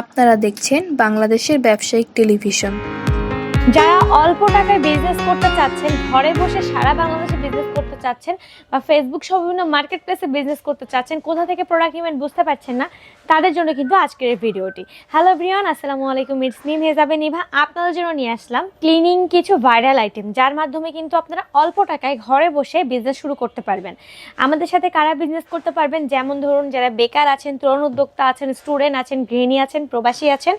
আপনারা দেখছেন বাংলাদেশের ব্যবসায়িক টেলিভিশন। যারা অল্প টাকায় বিজনেস করতে চাচ্ছেন, ঘরে বসে সারা বাংলাদেশে বিজনেস করতে চাচ্ছেন বা ফেসবুক সহ বিভিন্ন মার্কেট প্লেসে বিজনেস করতে চাচ্ছেন, কোথা থেকে প্রোডাক্ট নেবেন বুঝতে পারছেন না, তাদের জন্য কিন্তু আজকের এই ভিডিওটি। হ্যালো ব্রিয়ান আসসালামু আলাইকুম ইটস মি মেজাবে নিভা আপনাদের জন্য নিয়ে আসলাম ক্লিনিং কিছু ভাইরাল আইটেম যার মাধ্যমে কিন্তু আপনারা অল্প টাকায় ঘরে বসে বিজনেস শুরু করতে পারবেন। আমাদের সাথে কারা বিজনেস করতে পারবেন? যেমন ধরুন, যারা বেকার আছেন, তরুণ উদ্যোক্তা আছেন স্টুডেন্ট আছেন, গৃহিণী আছেন, প্রবাসী আছেন,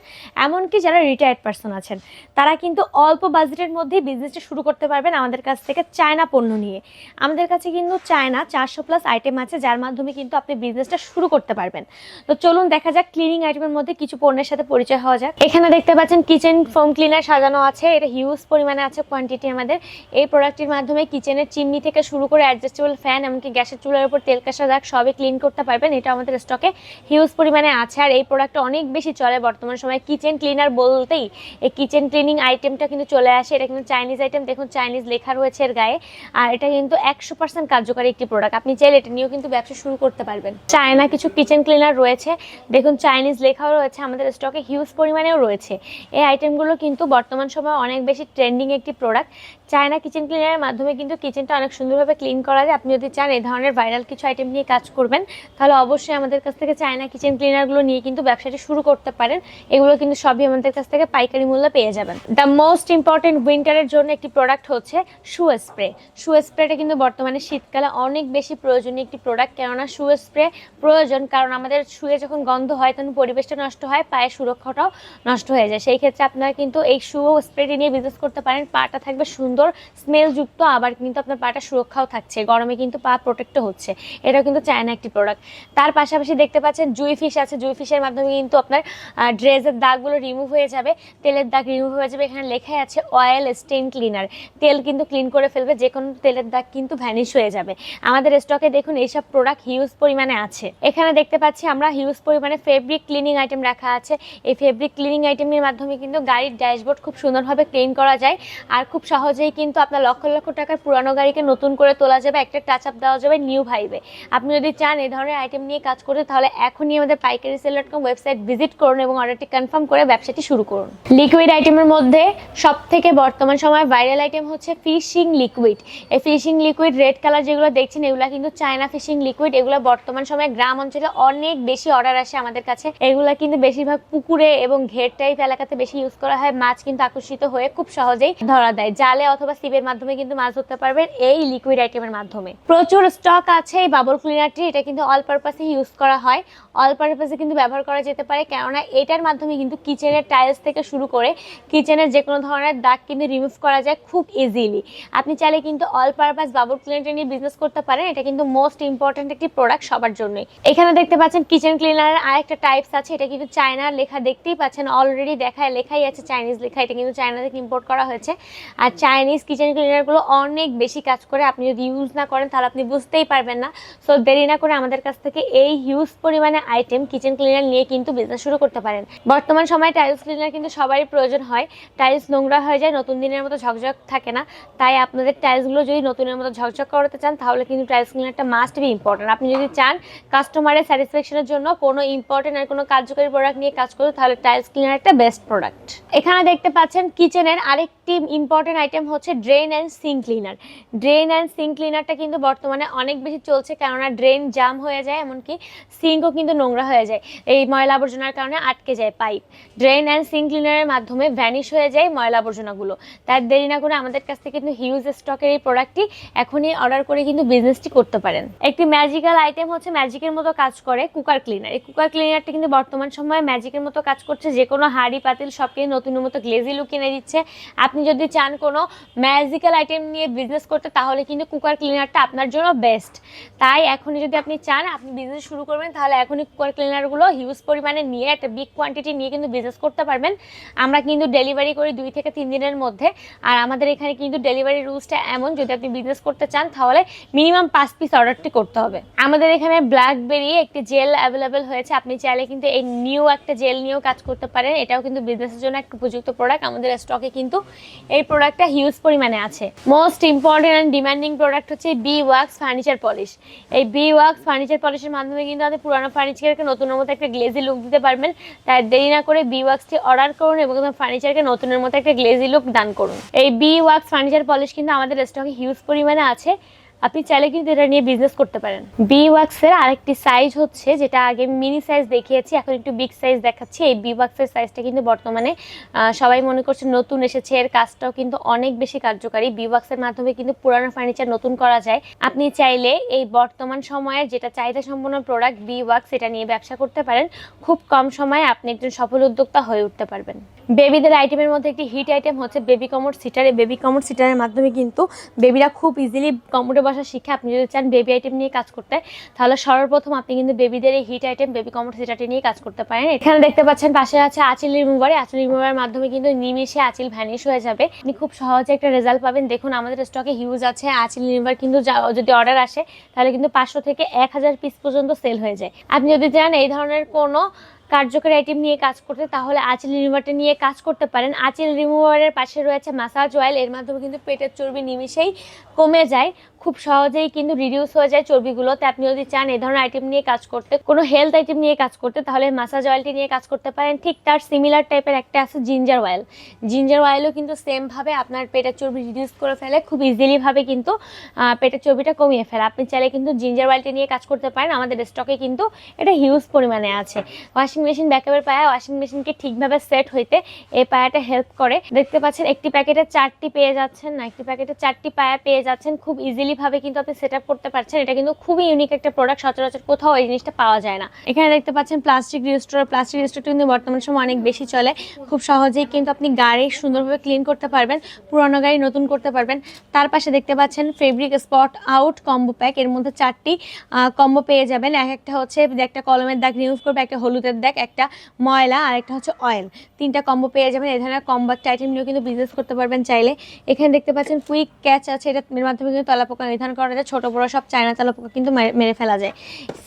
এমনকি যারা রিটায়ার্ড পার্সন আছেন, তারা কিন্তু অল্প বাজেটের মধ্যেই বিজনেসটা শুরু করতে পারবেন। আমাদের কাছ থেকে চায়না পণ্য নিয়ে। আমাদের কাছে কিন্তু চায়না চারশো প্লাস আইটেম আছে, যার মাধ্যমে কিন্তু আপনি বিজনেসটা শুরু করতে পারবেন। তো চলুন দেখা যাক ক্লিনিং আইটেমের মধ্যে কিছু পণ্যের সাথে পরিচয় হওয়া যাক। এখানে দেখতে পাচ্ছেন কিচেন ফোম ক্লিনার সাজানো আছে, এটা হিউজ পরিমাণে আছে কোয়ান্টিটি আমাদের। এই প্রোডাক্টটির মাধ্যমে কিচেনের চিমনি থেকে শুরু করে অ্যাডজাস্টেবল ফ্যান এমনকি গ্যাসের চুলার উপর তেল কাঁসা দাগ সবই ক্লিন করতে পারবেন এটা আমাদের স্টকে হিউজ পরিমাণে আছে। আর এই প্রোডাক্টটা অনেক বেশি চলে বর্তমান সময়ে। কিচেন ক্লিনার বলতেই এই কিচেন ক্লিনিং আইটেমটা কিন্তু চলে আসে। এটা কিন্তু চাইনিজ আইটেম দেখুন চাইনিজ লেখা রয়েছে এর গায়ে। আর এটা কিন্তু একশো পার্সেন্ট কার্যকারী একটি প্রোডাক্ট আপনি চাইলে এটা নিয়েও কিন্তু ব্যবসা শুরু করতে পারবেন। চায়না কিছু কিচেন ক্লিনার রয়েছে। দেখুন চাইনিজ লেখাও রয়েছে, আমাদের স্টকে হিউজ পরিমাণেও রয়েছে। এই আইটেমগুলো কিন্তু বর্তমান সময়ে অনেক বেশি ট্রেন্ডিং একটি প্রোডাক্ট চায়না কিচেন ক্লিনারের মাধ্যমে কিন্তু কিচেনটা অনেক সুন্দরভাবে ক্লিন করা যায়। আপনি যদি চান এই ধরনের ভাইরাল কিছু আইটেম নিয়ে কাজ করবেন, তাহলে অবশ্যই আমাদের কাছ থেকে চায়না কিচেন ক্লিনারগুলো নিয়ে কিন্তু ব্যবসাটি শুরু করতে পারেন। এগুলো কিন্তু সবই আমাদের কাছ থেকে পাইকারি মূল্যে পেয়ে যাবেন। দ্য মোস্ট ইম্পর্টেন্ট উইন্টারের জন্য একটি প্রোডাক্ট হচ্ছে শু স্প্রে শু স্প্রেটা কিন্তু বর্তমানে শীতকালে অনেক বেশি প্রয়োজনীয় একটি প্রোডাক্ট কেননা শু স্প্রে প্রয়োজন, কারণ আমাদের শুয়ে যখন গন্ধ হয় তখন পরিবেশটা নষ্ট হয়, পায়ের সুরক্ষাটাও নষ্ট হয়ে যায়। সেই ক্ষেত্রে আপনারা কিন্তু এই শু স্প্রেটি নিয়ে বিজনেস করতে পারেন। পাটা থাকবে সুন্দর স্মেলযুক্ত আবার কিন্তু আপনার পাটা সুরক্ষাও থাকছে। গরমে কিন্তু পা প্রোটেক্টও হচ্ছে। এটাও কিন্তু চায়না একটি প্রোডাক্ট তার পাশাপাশি দেখতে পাচ্ছেন জুই ফিশ আছে। জুই ফিশের মাধ্যমে কিন্তু আপনার ড্রেসের দাগগুলো রিমুভ হয়ে যাবে। তেলের দাগ রিমুভ হয়ে যাবে। এখানে লেখাই আছে অয়েল স্টেন ক্লিনার তেল কিন্তু ক্লিন করে ফেলবে। যে কোনো তেলের দাগ কিন্তু ভ্যানিশ হয়ে যাবে। আমাদের স্টকে দেখুন এইসব প্রোডাক্ট হিউজ পরিমাণে আছে। এখানে দেখতে পাচ্ছি আমরা হিউজ পরিমাণে ফেব্রিক ক্লিনিং আইটেম রাখা আছে। এই ফেব্রিক ক্লিনিং আইটেমের মাধ্যমে কিন্তু গাড়ির ড্যাশবোর্ড খুব সুন্দরভাবে ক্লিন করা যায়। আর খুব সহজেই কিন্তু আপনার লক্ষ লক্ষ টাকার পুরানো গাড়িকে নতুন করে তোলা যাবে, একটা টাচ আপ দেওয়া যাবে নিউ ভাইবে আপনি যদি চান এই ধরনের আইটেম নিয়ে কাজ করতে, তাহলে এখনই আমাদের Paikari sell dot com website visit করুন এবং অর্ডারটি কনফার্ম করে ব্যবসাটি শুরু করুন। লিকুইড আইটেমের মধ্যে সব থেকে বর্তমান সময় ভাইরাল আইটেম হচ্ছে ফিশিং লিকুইড এই ফিশিং লিকুইড, রেড কালার যেগুলো দেখছেন, এগুলো কিন্তু চায়না ফিশিং লিকুইড। এগুলো বর্তমান সময়ে গ্রাম অঞ্চলে অনেক বেশি অর্ডার আসে আমাদের কাছে। এগুলো কিন্তু বেশিরভাগ পুকুরে এবং ঘের টাইপ এলাকাতে বেশি ইউজ করা হয়। মাছ কিন্তু আকর্ষিত হয়ে খুব সহজেই ধরা দেয়। জালে অথবা সিপের মাধ্যমে কিন্তু মাছ ধরতে পারবেন এই লিকুইড আইটেমের মাধ্যমে। প্রচুর স্টক আছে এই বাবল ক্লিনারটি এটা কিন্তু অল পারপাসে ইউজ করা হয়। অল পারপাসে কিন্তু ব্যবহার করা যেতে পারে। কেননা এটার মাধ্যমে কিন্তু কিচেনের টাইলস থেকে শুরু করে কিচেনের যে কোনো ধরনের দাগ কিন্তু রিমুভ করা যায় খুব ইজিলি আপনি চাইলে কিন্তু অল পারপাস বাবল ক্লিনারটা নিয়ে বিজনেস করতে পারেন, এটা কিন্তু মোস্ট ইম্পর্ট্যান্ট একটি প্রোডাক্ট সবার জন্যই। এখানে দেখতে পাচ্ছেন কিচেন ক্লিনারের আরেকটা টাইপস আছে, এটা কিন্তু চায়নার লেখা দেখতেই পাচ্ছেন অলরেডি দেখায়, লেখাই আছে চাইনিজ লেখা, এটা কিন্তু চায়না থেকে ইম্পোর্ট করা হয়েছে। আর চাইনিজ কিচেন ক্লিনারগুলো অনেক বেশি কাজ করে, আপনি যদি ইউজ না করেন তাহলে আপনি বুঝতেই পারবেন না। সো দেরি না করে আমাদের কাছ থেকে এই হিউজ পরিমাণে আইটেম কিচেন ক্লিনার নিয়ে কিন্তু বিজনেস শুরু করতে পারেন। বর্তমান সময়ে টাইলস ক্লিনার কিন্তু সবারই প্রয়োজন হয়। টাইলস নোংরা হয়ে যায়, নতুন দিনের মতো ঝকঝক থাকে না। তাই আপনাদের টাইলসগুলো যদি নতুনের মতো ঝকঝক করাতে চান, তাহলে কিন্তু টাইলস ক্লিনারটা মাস্ট বি ইম্পর্টেন্ট আপনি যদি চান কাস্টমারের স্যাটিসফ্যাকশনের জন্য কোনো ইম্পর্টেন্ট আর কোনো কার্যকরী প্রোডাক্ট নিয়ে কাজ করতে, তাহলে টাইলস ক্লিনার একটা বেস্ট প্রোডাক্ট এখানে দেখতে পাচ্ছেন কিচেনের আরেকটি ইম্পর্টেন্ট আইটেম হচ্ছে drain and sink cleaner drain and sink ক্লিনারটা কিন্তু বর্তমানে অনেক বেশি চলছে, কেননা ড্রেন জাম হয়ে যায়, এমনকি সিঙ্কও কিন্তু নোংরা হয়ে যায়। এই ময়লা আবর্জনার কারণে আটকে যায় পাইপ ড্রেন অ্যান্ড সিঙ্ক ক্লিনারের মাধ্যমে ভ্যানিশ হয়ে যায় ময়লা আবর্জনাগুলো। তার দেরি না করে আমাদের কাছ থেকে কিন্তু হিউজ স্টকের এই প্রোডাক্টটি এখনই অর্ডার করে কিন্তু বিজনেসটি করতে পারেন। একটি ম্যাজিক্যাল আইটেম হচ্ছে ম্যাজিকের মতো কাজ করে কুকার ক্লিনার এই কুকার ক্লিনারটি কিন্তু বর্তমান সময়ে ম্যাজিকের মতো কাজ করছে, যে কোনো হাঁড়ি, পাতিল সব কিছু নতুন মতো গ্লেজি লুক এনে দিচ্ছে। আপনি যদি চান কোনো ম্যাজিক্যাল আইটেম নিয়ে বিজনেস করতে, তাহলে কিন্তু কুকার ক্লিনারটা আপনার জন্য বেস্ট তাই এখনই যদি আপনি চান, আপনি বিজনেস শুরু করবেন, তাহলে এখনই কুকার ক্লিনারগুলো হিউজ পরিমাণে নিয়ে, একটা বিগ কোয়ান্টিটি নিয়ে কিন্তু বিজনেস করতে পারবেন। আমরা কিন্তু ডেলিভারি করি দুই থেকে তিন দিনের মধ্যে। আর আমাদের এখানে কিন্তু ডেলিভারি রুলসটা এমন, যদি আপনি আপনি বিজনেস করতে চান, তাহলে মিনিমাম পাঁচ পিস অর্ডারটি করতে হবে। আমাদের এখানে ব্ল্যাকবেরি একটি জেল অ্যাভেলেবেল হয়েছে। আপনি চাইলে কিন্তু এই নিউ একটা জেল নিয়েও কাজ করতে পারেন। এটাও কিন্তু বিজনেসের জন্য একটা উপযুক্ত প্রোডাক্ট আমাদের স্টকে কিন্তু এই প্রোডাক্টটা হিউজ পরিমাণে আছে। Most important and demanding product হচ্ছে বি ওয়াক্স ফার্নিচার পলিশ এই বি ওয়াক্স ফার্নিচার পলিশের মাধ্যমে কিন্তু আপনি পুরানো ফার্নিচারকে নতুনের মতো একটা গ্লেজি লুক দিতে পারবেন। তাই দেরি না করে বি ওয়াক্সটি অর্ডার করুন এবং ফার্নিচারকে নতুনের মতো একটা গ্লেজি লুক দান করুন। এই বি ওয়াক্স ফার্নিচার পলিশ কিন্তু আমাদের স্টকে হিউজ পরিমাণে আছে। আপনি চাইলে কিন্তু এটা নিয়ে বিজনেস করতে পারেন। বি ওয়াক্সের আরেকটি সাইজ হচ্ছে, যেটা আগে মিনি সাইজ দেখিয়েছি, এখন একটু বিগ সাইজ দেখাচ্ছি। এই বি ওয়াক্সের সাইজটা কিন্তু বর্তমানে সবাই মনে করছে নতুন এসেছে। এর কাজটাও কিন্তু অনেক বেশি কার্যকারী। বি ওয়াক্সের মাধ্যমে কিন্তু পুরানো ফার্নিচার নতুন করা যায়। আপনি চাইলে এই বর্তমান সময়ের যেটা চাহিদা সম্পন্ন প্রোডাক্ট বি ওয়াক্স এটা নিয়ে ব্যবসা করতে পারেন। খুব কম সময়ে আপনি একজন সফল উদ্যোক্তা হয়ে উঠতে পারবেন। বেবিদের আইটেমের মধ্যে একটি হিট আইটেম হচ্ছে বেবি কমোড সিটার এই বেবি কমোড সিটারের মাধ্যমে কিন্তু বেবিরা খুব ইজিলি কমোডে বসা শিখে আপনি যদি চান বেবি আইটেম নিয়ে কাজ করতে, তাহলে সর্বপ্রথম আপনি কিন্তু বেবিদের এই হিট আইটেম বেবি কমোড সিটারটি নিয়ে কাজ করতে পারেন। এখানে দেখতে পাচ্ছেন পাশে আছে আঁচিল রিমুভার আঁচিল রিমুভারের মাধ্যমে কিন্তু নিমিশে আঁচিল ভ্যানিশ হয়ে যাবে। আপনি খুব সহজে একটা রেজাল্ট পাবেন। দেখুন, আমাদের স্টকে হিউজ আছে। আঁচিল রিমুভার কিন্তু যদি অর্ডার আসে, তাহলে কিন্তু পাঁচশো থেকে এক হাজার পিস পর্যন্ত সেল হয়ে যায়। আপনি যদি চান এই ধরনের কোনো কার্যকরী আইটেম নিয়ে কাজ করতে, তাহলে আঁচিল রিমুভারটা নিয়ে কাজ করতে পারেন। আঁচিল রিমুভারের পাশে রয়েছে মাসাজ অয়েল এর মাধ্যমে কিন্তু পেটের চর্বি নিমিশেই কমে যায়। খুব সহজেই কিন্তু রিডিউস হয়ে যায় চর্বিগুলোতে। আপনি যদি চান এই ধরনের আইটেম নিয়ে কাজ করতে, কোনো হেলথ আইটেম নিয়ে কাজ করতে, তাহলে মাসাজ অয়েলটি নিয়ে কাজ করতে পারেন। ঠিক তার সিমিলার টাইপের একটা আছে জিঞ্জার অয়েল জিঞ্জার অয়েলও কিন্তু সেমভাবে আপনার পেটের চর্বি রিডিউস করে ফেলে, খুব ইজিলিভাবে কিন্তু পেটের চর্বিটা কমিয়ে ফেলে। আপনি চাইলে কিন্তু জিঞ্জার অয়েলটি নিয়ে কাজ করতে পারেন। আমাদের স্টকে কিন্তু এটা হিউজ পরিমাণে আছে। ওয়াশিং মেশিন ব্যাকআপের পায়া ওয়াশিং মেশিনকে ঠিকভাবে সেট হইতে এই পায়াটা হেল্প করে। দেখতে পাচ্ছেন একটি প্যাকেটে চারটি পেয়ে যাচ্ছেন না, একটি প্যাকেটে চারটি পায়া পেয়ে যাচ্ছেন। খুব ইজিলি ভাবে কিন্তু আপনি সেট করতে পারছেন। এটা কিন্তু খুবই ইউনিক একটা প্রোডাক্ট সচরাচর কোথাও এই জিনিসটা পাওয়া যায় না। এখানে দেখতে পাচ্ছেন প্লাস্টিক রিস্টোর প্লাস্টিক রিস্টোরটা কিন্তু বর্তমান সময় অনেক বেশি চলে। খুব সহজেই কিন্তু আপনি গাড়ি সুন্দরভাবে ক্লিন করতে পারবেন, পুরনো গাড়ি নতুন করতে পারবেন। তার পাশে দেখতে পাচ্ছেন fabric spot out combo pack এর মধ্যে চারটি কম্বো পেয়ে যাবেন। এক একটা হচ্ছে একটা কলমের দাগ রিমুভ করবে একটা হলুদের দাগ একটা ময়লা আর একটা হচ্ছে অয়েল তিনটা কম্বো পেয়ে যাবেন। এই ধরনের কম্বো একটা আইটেম নিয়েও কিন্তু বিজনেস করতে পারবেন চাইলে। এখানে দেখতে পাচ্ছেন কুইক ক্যাচ আছে। এটা মাধ্যমে কিন্তু তেলাপোকা নির্ধারণ করা যায়। ছোটো, বড়ো সব চায়না তেলাপোকা কিন্তু মেরে- ফেলা যায়।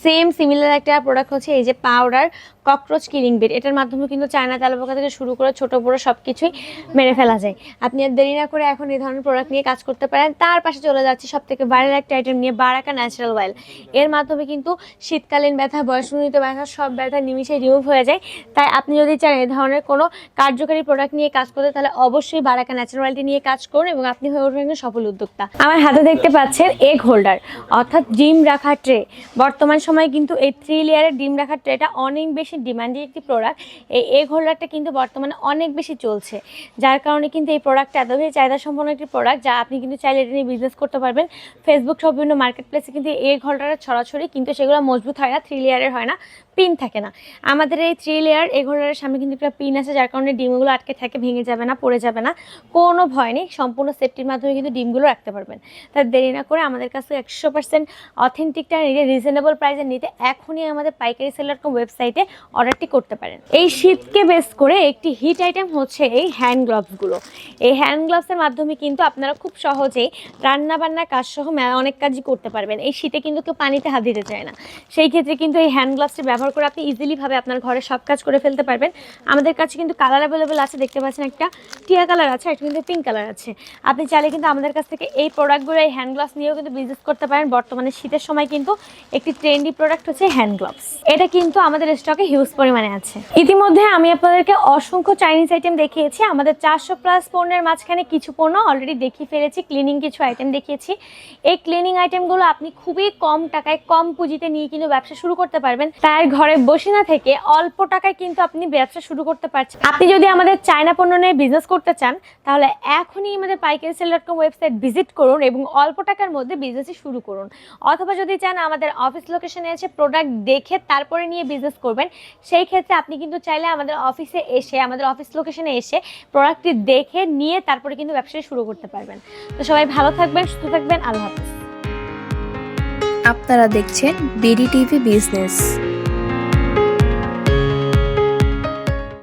সেম সিমিলার একটা প্রোডাক্ট হচ্ছে এই যে পাউডার ককরোচ কিলিং বেড এটার মাধ্যমে কিন্তু চায়না তেলাপোকা থেকে শুরু করে ছোটো, বড়ো সব কিছুই মেরে ফেলা যায়। আপনি আর দেরি না করে এখন এই ধরনের প্রোডাক্ট নিয়ে কাজ করতে পারেন। তার পাশে চলে যাচ্ছে সব থেকে ভাইরাল একটা আইটেম নিয়ে, বারাকা ন্যাচারাল অয়েল এর মাধ্যমে কিন্তু শীতকালীন ব্যথা, বয়সজনিত ব্যথা, সব ব্যথা নিমিশে রিমুভ হয়ে যায়। তাই আপনি যদি চান এই ধরনের কোনো কার্যকারী প্রোডাক্ট নিয়ে কাজ করতে, তাহলে অবশ্যই বারাকা ন্যাচারাল অয়েলটি নিয়ে কাজ করুন এবং আপনি হয়ে উঠবেন সফল উদ্যোক্তা। আমার হাতে দেখতে পাচ্ছেন এগ হোল্ডার অর্থাৎ ডিম রাখার ট্রে বর্তমান সময়ে কিন্তু এই থ্রি লেয়ারের ডিম রাখার ট্রেটা অনেক বেশি ডিমান্ডিং একটি প্রোডাক্ট এই এগ হোল্ডারটা কিন্তু বর্তমানে অনেক বেশি চলছে। যার কারণে কিন্তু এই প্রোডাক্টটা এত বেশি চাহিদা সম্পন্ন একটি প্রোডাক্ট যা আপনি কিন্তু চাইলে এটা নিয়ে বিজনেস করতে পারবেন। ফেসবুক সব বিভিন্ন মার্কেট প্লেসে কিন্তু এগ হোল্ডারের ছড়াছড়ি কিন্তু সেগুলো মজবুত হয় না থ্রি লেয়ারের হয় না। পিন থাকে না। আমাদের এই থ্রি লেয়ার এগ হোল্ডারের সামনে কিন্তু একটা পিন আছে, যার কারণে ডিমগুলো আটকে থাকে, ভেঙে যাবে না, পড়ে যাবে না। কোনো ভয় নেই, সম্পূর্ণ সেফটির মাধ্যমে কিন্তু ডিমগুলো রাখতে পারবেন। তার দেরি না করে আমাদের কাছে একশো পার্সেন্ট অথেন্টিকটা নিতে রিজনেবল প্রাইসে নিতে এখনই আমাদের পাইকারি সেলার কম ওয়েবসাইটে অর্ডারটি করতে পারেন। এই শীতকে বেস করে একটি হিট আইটেম হচ্ছে এই হ্যান্ড গ্লাভসগুলো এই হ্যান্ড গ্লাভসের মাধ্যমে কিন্তু আপনারা খুব সহজেই রান্না বান্নার কাজ সহ অনেক কাজই করতে পারবেন। এই শীতে কিন্তু কেউ পানিতে হাত দিতে চায় না। সেই ক্ষেত্রে কিন্তু এই হ্যান্ড গ্লাভসটি ব্যবহার করে আপনি ইজিলি ভাবে আপনার ঘরে সব কাজ করে ফেলতে পারবেন। আমাদের কাছে কিন্তু কালার অ্যাভেলেবেল আছে, দেখতে পাচ্ছেন একটা টিয়া কালার আছে একটা কিন্তু পিঙ্ক কালার আছে। আপনি চাইলে কিন্তু আমাদের কাছ থেকে এই প্রোডাক্টগুলো এই হ্যান্ড গ্লাভস নিয়েও কিন্তু বিজনেস করতে পারেন। বর্তমানে শীতের সময় কিন্তু একটি ট্রেন্ডি প্রোডাক্ট হচ্ছে হ্যান্ড গ্লাভস এটা কিন্তু আমাদের স্টকে হিউজ পরিমাণে আছে। ইতিমধ্যে আমি আপনাদেরকে অসংখ্য চাইনিজ আইটেম দেখিয়েছি। আমাদের চারশো প্লাস পণ্যের মাঝখানে কিছু পণ্য অলরেডি দেখিয়ে ফেলেছি ক্লিনিং কিছু আইটেম দেখিয়েছি। এই ক্লিনিং আইটেমগুলো আপনি খুবই কম টাকায়, কম পুঁজিতে নিয়ে কিন্তু ব্যবসা শুরু করতে পারবেন। তাই ঘরে বসে না থেকে অল্প টাকায় কিন্তু আপনি ব্যবসা শুরু করতে পারছেন। আপনি যদি আমাদের চায়না পণ্য নিয়ে বিজনেস করতে চান, তাহলে এখনই আমাদের Paikari sell dot com website visit করুন এবং অল্প টাকার মধ্যে বিজনেসই শুরু করুন। অথবা যদি চান আমাদের অফিস লোকেশনে এসে প্রোডাক্ট দেখে তারপরে নিয়ে বিজনেস করবেন, সেই ক্ষেত্রে আপনি কিন্তু চাইলে আমাদের অফিসে এসে, আমাদের অফিস লোকেশনে এসে প্রোডাক্টটি দেখে নিয়ে তারপরে কিন্তু ব্যবসাটি শুরু করতে পারবেন। তো সবাই ভালো থাকবেন, সুস্থ থাকবেন, আল্লাহ হাফিজ। আপনারা দেখছেন বিডি টিভি বিজনেস